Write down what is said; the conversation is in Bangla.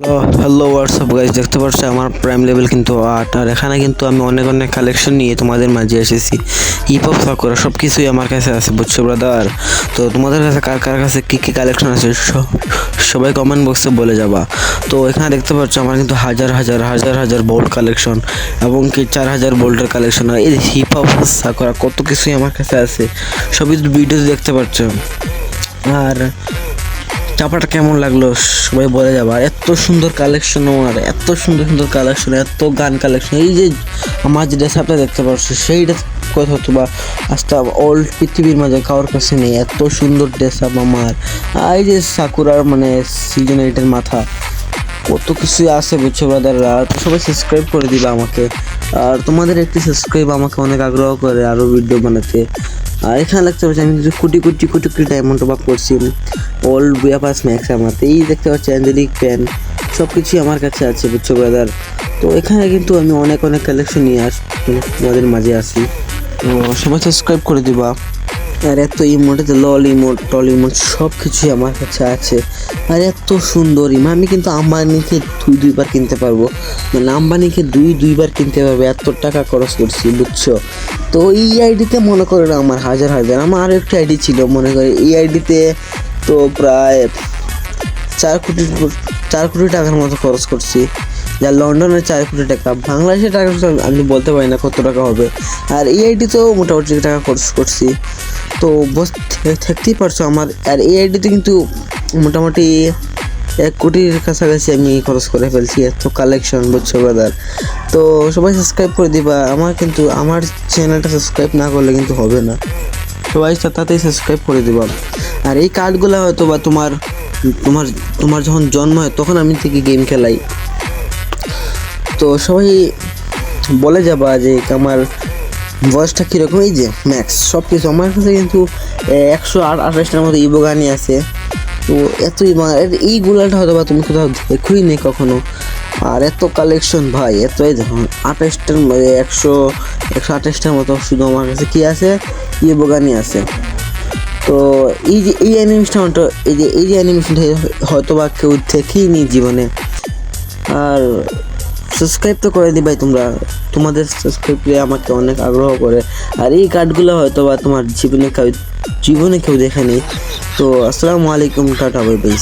হ্যালো হোয়াটসঅ্যাপ গাইজ দেখতে পাচ্ছ, আমার প্রাইম লেভেল কিন্তু আট। আর এখানে কিন্তু আমি অনেক অনেক কালেকশন নিয়ে তোমাদের মাঝে এসেছি। হিপ হপ সাকুরা সব কিছুই আমার কাছে আছে, বুঝছ ব্রাদার তো তোমাদের কাছে কার কার কাছে কী কী কালেকশন আছে সবাই কমেন্ট বক্সে বলে যাবা। তো এখানে দেখতে পাচ্ছ, আমার কিন্তু হাজার হাজার হাজার হাজার বোল্ট কালেকশন এবং কি চার হাজার বোল্টের কালেকশন আর এই হিপ হপ সাকুরা কত কিছুই আমার কাছে আছে। সবই ভিডিও দেখতে পাচ্ছ। আর চাপাটা কেমন লাগল? সবাই বলে যাবে। এত সুন্দর কালেকশন আমার এত সুন্দর সুন্দর কালেকশন এত গান কালেকশন এই যে আমার যে ড্রেসআপটা দেখতে পাচ্ছ, সেইটা কথা বা আজটা ওল্ড পৃথিবীর মাঝে কারোর কাছে নেই। এত সুন্দর ড্রেসআপ আমার। আর এই যে সাকুরার মানে সিজন এইটের মাথা, কত কিছু আছে বুঝছ ব্রাদাররা তো সবাই সাবস্ক্রাইব করে দিবে আমাকে। আর তোমাদের একটি সাবস্ক্রাইব আমাকে অনেক আগ্রহ করে আরও ভিডিও বানাতে। আর এখানে লাগতে পারছি আমি কিছু কুটি কুটি কোটি কোটি ডায়মন্ড বা করছি ওল্ড বিয়াপাস ম্যাক্স আমার এই দেখতে পাচ্ছি অ্যাঞ্জেলিক প্যান সব কিছুই আমার কাছে আছে, বুঝছ ব্রাদার তো এখানে কিন্তু আমি অনেক অনেক কালেকশন নিয়ে আস তোমাদের মাঝে আসি। তো সবাই সাবস্ক্রাইব করে দিবা। আর এত ইমোটেতে লল ইমোট টল ইমোট সব কিছুই আমার কাছে আছে। আর এত সুন্দর ইমো আমি কিন্তু আম্বানিকে দুই, দুইবার কিনতে পারব। মানে আম্বানিকে দুই, দুইবার কিনতে পারব, এত টাকা খরচ করছি, বুঝছ? তো এই আইডিতে মনে করে না আমার হাজার হাজার, আমার আরও একটা আইডি ছিল, মনে করে এই আইডিতে তো প্রায় চার কোটি চার কোটি টাকার মতো খরচ করছি। যা লন্ডনে চার কোটি টাকা বাংলাদেশের টাকা আমি বলতে পারি না কত টাকা হবে। আর এই আইডি তো মোটামুটি টাকা খরচ করছি। তো থাকতেই পারছ আমার। আর এই আইডিতে কিন্তু মোটামুটি এক কোটির কাছাকাছি আমি খরচ করে ফেলছি, এত কালেকশন বুঝছ ব্রাদার তো সবাই সাবস্ক্রাইব করে দিবা। আমার কিন্তু আমার চ্যানেলটা সাবস্ক্রাইব না করলে কিন্তু হবে না। সবাই তাতেই সাবস্ক্রাইব করে দিবা। আর এই কার্ডগুলো হয়তো বা তোমার তোমার তোমার যখন জন্ম হয়, তখন আমি থেকে গেম খেলাই। তো সবাই বলে যাবা যে আমার বয়সটা কীরকম? এই যে ম্যাক্স সব কিছু আমার কাছে কিন্তু একশো আট আঠাশটার মতো ইবোগানি আছে। তো এত এর এইগুলাটা হয়তো বা তুমি কোথাও দেখোই নেই কখনো। আর এত কালেকশন ভাই, এত, এই দেখুন আঠাশটার একশো একশো আঠাশটার মতো শুধু আমার কাছে কী আছে? ইবোগানি আছে। তো এই যে, এই অ্যানিমেশনটা এই যে এই যে অ্যানিমেশনটা হয়তো বা কেউ দেখেই নি জীবনে। আর সাবস্ক্রাইব তো করে দিবাই তোমরা। তোমাদের সাবস্ক্রাইব করে আমাকে অনেক আগ্রহ করে। আর এই কার্ডগুলো হয়তো বা তোমার জীবনে কেউ জীবনে কেউ দেখেনি। তো আসসালামু আলাইকুম টাটা বাই বাই